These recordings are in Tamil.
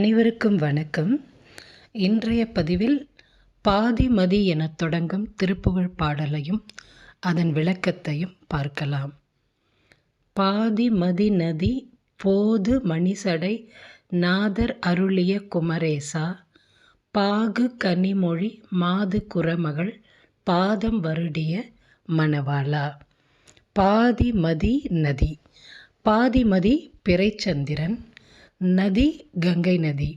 அனைவருக்கும் வணக்கம். இன்றைய பதிவில் பாதிமதி எனத் தொடங்கும் திருப்புகழ் பாடலையும் அதன் விளக்கத்தையும் பார்க்கலாம். பாதிமதி நதி போது மணிசடை நாதர் அருளிய குமரேசா பாகு கனிமொழி மாது குறமகள் பாதம் வருடிய மணவாளா. பாதிமதி நதி பாதிமதி பிறைச்சந்திரன் நதி கங்கை நதி.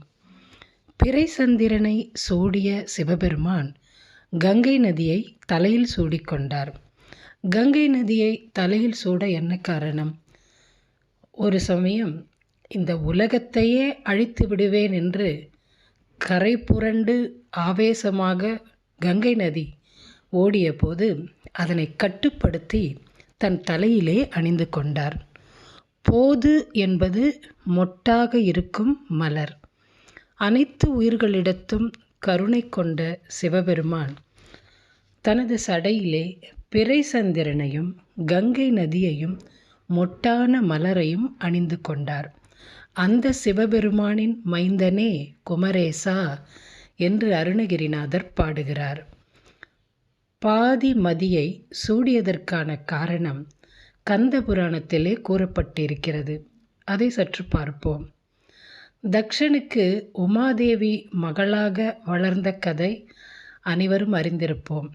பிறைசந்திரனை சூடிய சிவபெருமான் கங்கை நதியை தலையில் சூடிக்கொண்டார் கங்கை நதியை தலையில் சூட என்ன காரணம்? ஒரு சமயம் இந்த உலகத்தையே அழித்து விடுவேன் என்று கரை புரண்டு ஆவேசமாக கங்கை நதி ஓடிய போது அதனை கட்டுப்படுத்தி தன் தலையிலே அணிந்து கொண்டார். போது என்பது மொட்டாக இருக்கும் மலர். அனைத்து உயிர்களிடத்தும் கருணை கொண்ட சிவபெருமான். தனது சடையிலே பிறைசந்திரனையும் கங்கை நதியையும் மொட்டான மலரையும் அணிந்து கொண்டார். அந்த சிவபெருமானின் மைந்தனே குமரேசா என்று அருணகிரிநாதர் பாடுகிறார். பாதி மதியை சூடியதற்கான காரணம் கந்த புராணத்திலே கூறப்பட்டிருக்கிறது. அதை சற்று பார்ப்போம். தக்ஷனுக்கு உமாதேவி மகளாக வளர்ந்த கதை அனைவரும் அறிந்திருப்போம்.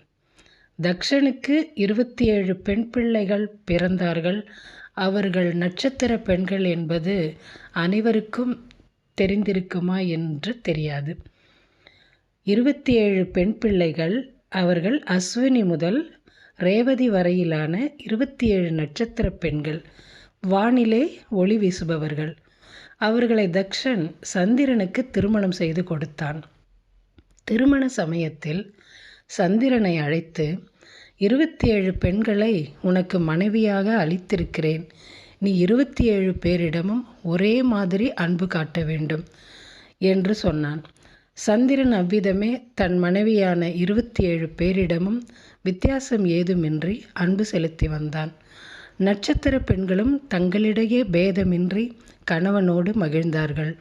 தக்ஷனுக்கு இருபத்தி ஏழு பெண் பிள்ளைகள் பிறந்தார்கள். அவர்கள் நட்சத்திர பெண்கள் என்பது அனைவருக்கும் தெரிந்திருக்குமா என்று தெரியாது. இருபத்தி ஏழு பெண் பிள்ளைகள் அவர்கள் அஸ்வினி முதல் ரேவதி வரையிலான இருபத்தி ஏழு நட்சத்திர பெண்கள் வானிலே ஒளி வீசுபவர்கள். அவர்களை தக்ஷன் சந்திரனுக்கு திருமணம் செய்து கொடுத்தான். திருமண சமயத்தில் சந்திரனை அழைத்து இருபத்தி ஏழு பெண்களை உனக்கு மனைவியாக அளித்திருக்கிறேன். நீ இருபத்தி ஏழு பேரிடமும் ஒரே மாதிரி அன்பு காட்ட வேண்டும் என்று சொன்னான். சந்திரன் அவ்விதமே தன் மனைவியான இருபத்தி ஏழு பேரிடமும் வித்தியாசம் ஏதுமின்றி அன்பு செலுத்தி வந்தான். நட்சத்திர பெண்களும் தங்களிடையே பேதமின்றி கணவனோடு மகிழ்ந்தார்கள்.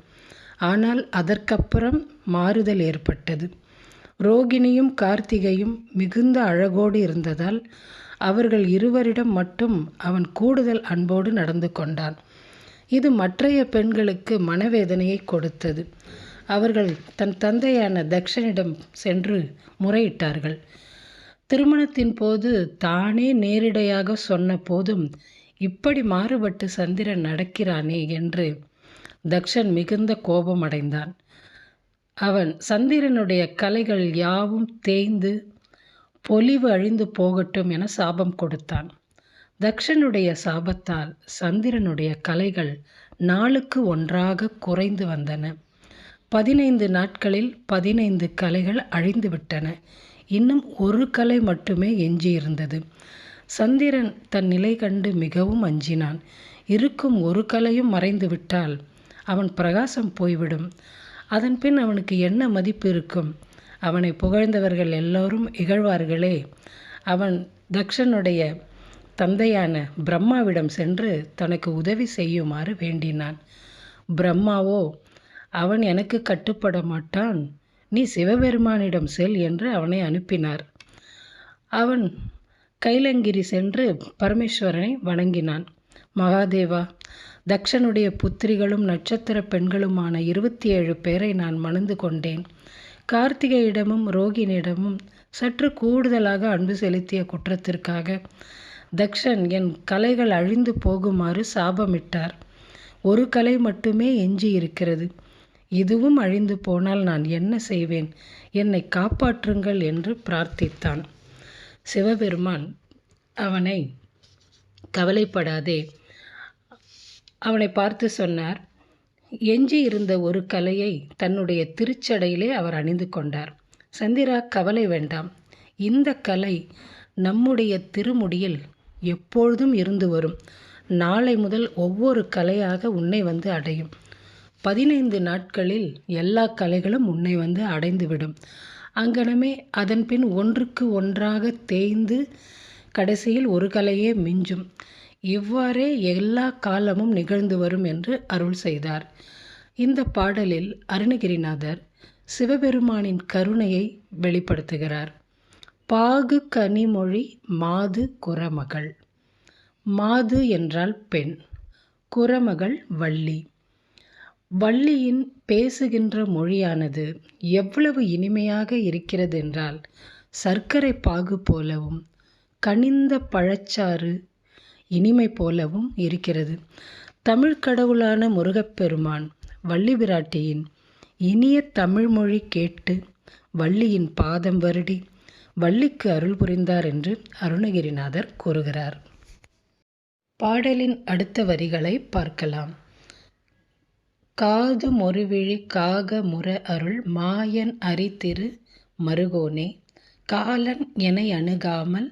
ஆனால் அதற்கப்புறம் மாறுதல் ஏற்பட்டது. ரோகிணியும் கார்த்திகையும் மிகுந்த அழகோடு இருந்ததால் அவர்கள் இருவரிடம் மட்டும் அவன் கூடுதல் அன்போடு நடந்து கொண்டான். இது மற்றைய பெண்களுக்கு மனவேதனையை கொடுத்தது. அவர்கள் தன் தந்தையான தக்ஷனிடம் சென்று முறையிட்டார்கள். திருமணத்தின் போது தானே நேரிடையாக சொன்ன போதும் இப்படி மாறுபட்டு சந்திரன் நடக்கிறானே என்று தக்ஷன் மிகுந்த கோபமடைந்தான். அவன் சந்திரனுடைய கலைகள் யாவும் தேய்ந்து பொலிவு அழிந்து போகட்டும் என சாபம் கொடுத்தான். தக்ஷனுடைய சாபத்தால் சந்திரனுடைய கலைகள் நாளுக்கு ஒன்றாக குறைந்து வந்தன. பதினைந்து நாட்களில் பதினைந்து கலைகள் அழிந்துவிட்டன. இன்னும் ஒரு கலை மட்டுமே எஞ்சியிருந்தது. சந்திரன் தன் நிலை கண்டு மிகவும் அஞ்சினான். இருக்கும் ஒரு கலையும் மறைந்து விட்டால் அவன் பிரகாசம் போய்விடும். அதன் பின் அவனுக்கு என்ன மதிப்பு இருக்கும்? அவனை புகழ்ந்தவர்கள் எல்லோரும் இகழ்வார்களே. அவன் தக்ஷனுடைய தந்தையான பிரம்மாவிடம் சென்று தனக்கு உதவி செய்யுமாறு வேண்டினான். பிரம்மாவோ அவன் எனக்கு கட்டுப்பட மாட்டான். நீ சிவபெருமானிடம் செல் என்று அவனை அனுப்பினார். அவன் கைலங்கிரி சென்று பரமேஸ்வரனை வணங்கினான். மகாதேவா தக்ஷனுடைய புத்திரிகளும் நட்சத்திர பெண்களுமான இருபத்தி ஏழு பேரை நான் மணந்து கொண்டேன். கார்த்திகையிடமும் ரோகினிடமும் சற்று கூடுதலாக அன்பு செலுத்திய குற்றத்திற்காக தக்ஷன் என் கலைகள் அழிந்து போகுமாறு சாபமிட்டார். ஒரு கலை மட்டுமே எஞ்சி இருக்கிறது இதுவும் அழிந்து போனால் நான் என்ன செய்வேன்? என்னை காப்பாற்றுங்கள் என்று பிரார்த்தித்தான். சிவபெருமான் அவனை கவலைப்படாதே. அவனை பார்த்து சொன்னார் எஞ்சி இருந்த ஒரு கலையை தன்னுடைய திருச்சடையிலே அவர் அணிந்து கொண்டார். சந்திரா கவலை வேண்டாம். இந்த கலை நம்முடைய திருமுடியில் எப்பொழுதும் இருந்து வரும். நாளை முதல் ஒவ்வொரு கலையாக உன்னை வந்து அடையும். பதினைந்து நாட்களில் எல்லா கலைகளும் உன்னை வந்து அடைந்துவிடும். அங்கனமே அதன்பின் ஒன்றுக்கு ஒன்றாக தேய்ந்து கடைசியில் ஒரு கலையே மிஞ்சும். இவ்வாறே எல்லா காலமும் நிகழ்ந்து வரும் என்று அருள் செய்தார். இந்த பாடலில் அருணகிரிநாதர் சிவபெருமானின் கருணையை வெளிப்படுத்துகிறார். பாகு கனிமொழி மாது குரமகள். மாது என்றால் பெண் குரமகள் வள்ளி. வள்ளியின் பேசுகின்ற மொழியானது எவ்வளவு இனிமையாக இருக்கிறது என்றால் சர்க்கரை பாகு போலவும் கனிந்த பழச்சாறு இனிமை போலவும் இருக்கிறது. தமிழ் கடவுளான முருகப்பெருமான் வள்ளி பிராட்டியின் இனிய தமிழ்மொழி கேட்டு வள்ளியின் பாதம் வருடி வள்ளிக்கு அருள் புரிந்தார் என்று அருணகிரிநாதர் கூறுகிறார். பாடலின் அடுத்த வரிகளை பார்க்கலாம். காது மொருவிழி காக முர அருள் மாயன் அரித்திரு மருகோனே. காலன் எனை அணுகாமல்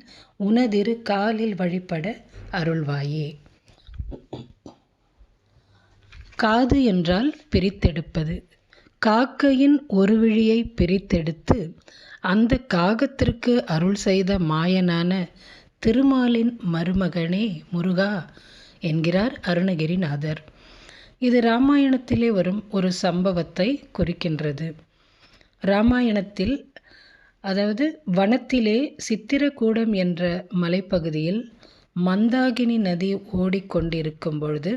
உனதிரு காலில் வழிபட அருள்வாயே. காது என்றால் பிரித்தெடுப்பது. காக்கையின் ஒரு விழியை பிரித்தெடுத்து அந்த காகத்திற்கு அருள் செய்த மாயனான திருமாலின் மருமகனே முருகா என்கிறார் அருணகிரிநாதர். இது ராமாயணத்திலே வரும் ஒரு சம்பவத்தை குறிக்கின்றது. ராமாயணத்தில் அதாவது வனத்திலே சித்திரக்கூடம் என்ற மலைப்பகுதியில் மந்தாகினி நதி ஓடிக்கொண்டிருக்கும் பொழுது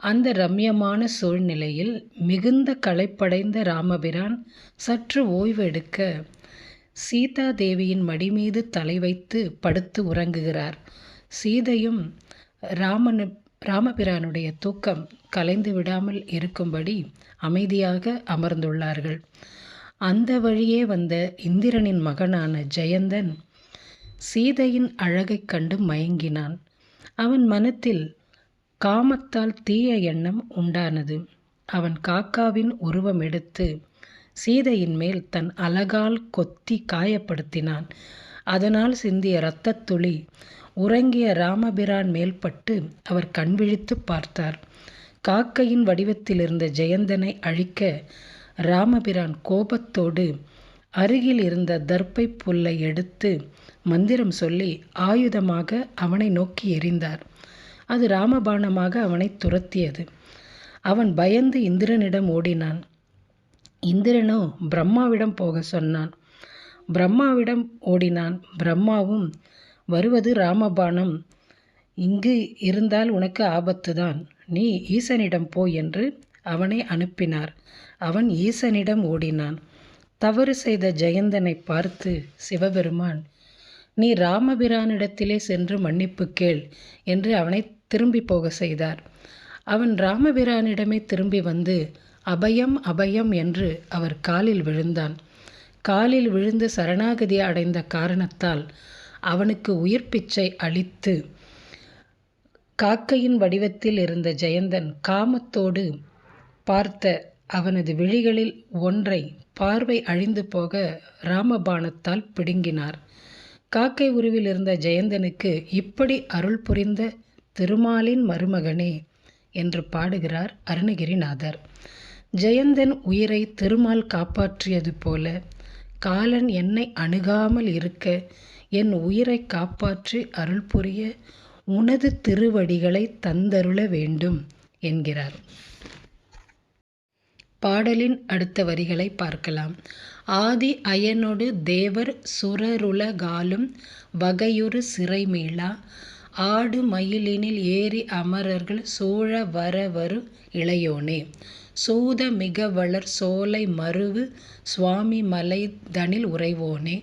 அந்த ரம்யமான சூழ்நிலையில் மிகுந்த களைப்படைந்த ராமபிரான் சற்று ஓய்வெடுக்க சீதா தேவியின் மடி மீது தலை வைத்து படுத்து உறங்குகிறார். சீதையும் ராமனு ராமபிரானுடைய தூக்கம் கலைந்து விடாமல் இருக்கும்படி அமைதியாக அமர்ந்துள்ளார்கள். அந்த வழியே வந்த இந்திரனின் மகனான ஜெயந்தன் சீதையின் அழகைக் கண்டு மயங்கினான். அவன் மனத்தில் காமத்தால் தீய எண்ணம் உண்டானது. அவன் காக்காவின் உருவம் எடுத்து சீதையின் மேல் தன் அலகால் கொத்தி காயப்படுத்தினான். அதனால் சிந்திய இரத்தத்துளி உறங்கிய ராமபிரான் மேல்பட்டு அவர் கண் விழித்து பார்த்தார். காக்கையின் வடிவத்தில் இருந்த ஜெயந்தனை அழிக்க ராமபிரான் கோபத்தோடு அருகில் இருந்த தர்ப்பை புல்லை எடுத்து மந்திரம் சொல்லி ஆயுதமாக அவனை நோக்கி எறிந்தார். அது ராமபாணமாக அவனை துரத்தியது. அவன் பயந்து இந்திரனிடம் ஓடினான். இந்திரனோ பிரம்மாவிடம் போக சொன்னான். பிரம்மாவிடம் ஓடினான். பிரம்மாவும் வருவது ராமபாணம் இங்கு இருந்தால் உனக்கு ஆபத்துதான். நீ ஈசனிடம் போ என்று அவனை அனுப்பினார். அவன் ஈசனிடம் ஓடினான். தவறு செய்த ஜெயந்தனை பார்த்து சிவபெருமான் நீ ராமபிரானிடத்திலே சென்று மன்னிப்பு கேள் என்று அவனை திரும்பி போக செய்தார். அவன் ராமபிரானிடமே திரும்பி வந்து அபயம் அபயம் என்று அவர் காலில் விழுந்தான். காலில் விழுந்து சரணாகதி அடைந்த காரணத்தால் அவனுக்கு உயிர் பிச்சை அளித்து காக்கையின் வடிவத்தில் இருந்த ஜெயந்தன் காமத்தோடு பார்த்த அவனது விழிகளில் ஒன்றை பார்வை அழிந்து போக ராமபாணத்தால் பிடுங்கினார். காக்கை உருவில் இருந்த ஜெயந்தனுக்கு இப்படி அருள் புரிந்த திருமாலின் மருமகனே என்று பாடுகிறார் அருணகிரிநாதர். ஜெயந்தன் உயிரை திருமால் காப்பாற்றியது போல காலன் என்னை அணுகாமல் இருக்க என் உயிரை காப்பாற்றி அருள் புரிய உனது திருவடிகளை தந்தருள வேண்டும் என்கிறார். பாடலின் அடுத்த வரிகளை பார்க்கலாம். ஆதி அயனொடு தேவர் சுரருலகாலும் வகையுறு சிறைமீளா ஆடு மயிலினில் ஏறி அமரர்கள் சூழ வரவரு இளையோனே. சூத மிக வளர் சோலை மருவு சுவாமி மலை தனில் உறைவோனே.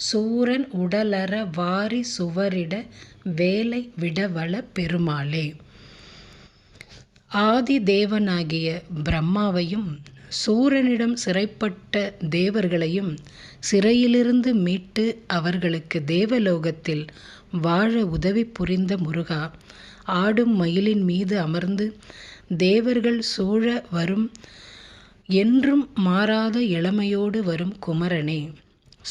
சூரன் உடலற வாரி சுவரிட வேலை விடவள பெருமாளே. ஆதி தேவனாகிய பிரம்மாவையும் சூரனிடம் சிறைப்பட்ட தேவர்களையும் சிறையிலிருந்து மீட்டு அவர்களுக்கு தேவலோகத்தில் வாழ உதவி புரிந்த முருகா ஆடும் மயிலின் மீது அமர்ந்து தேவர்கள் சூழ வரும் என்றும் மாறாத இளமையோடு வரும் குமரனே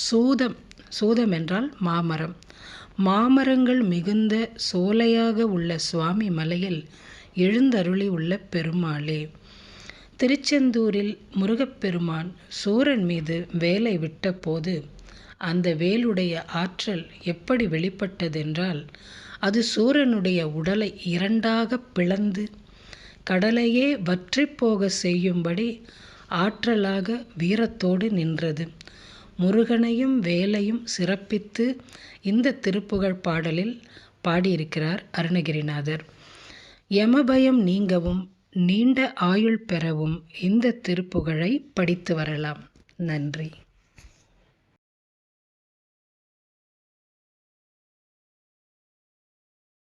சூதம் சூதம் என்றால் மாமரம். மாமரங்கள் மிகுந்த சோலையாக உள்ள சுவாமி மலையில் எழுந்தருளி உள்ள பெருமாளே. திருச்செந்தூரில் முருகப்பெருமான் சூரன் மீது வேலை விட்டபோது அந்த வேலுடைய ஆற்றல் எப்படி வெளிப்பட்டதென்றால் அது சூரனுடைய உடலை இரண்டாக பிளந்து கடலையே வற்றிப் போக செய்யும்படி ஆற்றலாக வீரத்தோடு நின்றது. முருகனையும் வேலையும் சிறப்பித்து இந்த திருப்புகழ் பாடலில் பாடியிருக்கிறார் அருணகிரிநாதர். யமபயம் நீங்கவும் நீண்ட ஆயுள் பெறவும் இந்த திருப்புகழை படித்து வரலாம். நன்றி.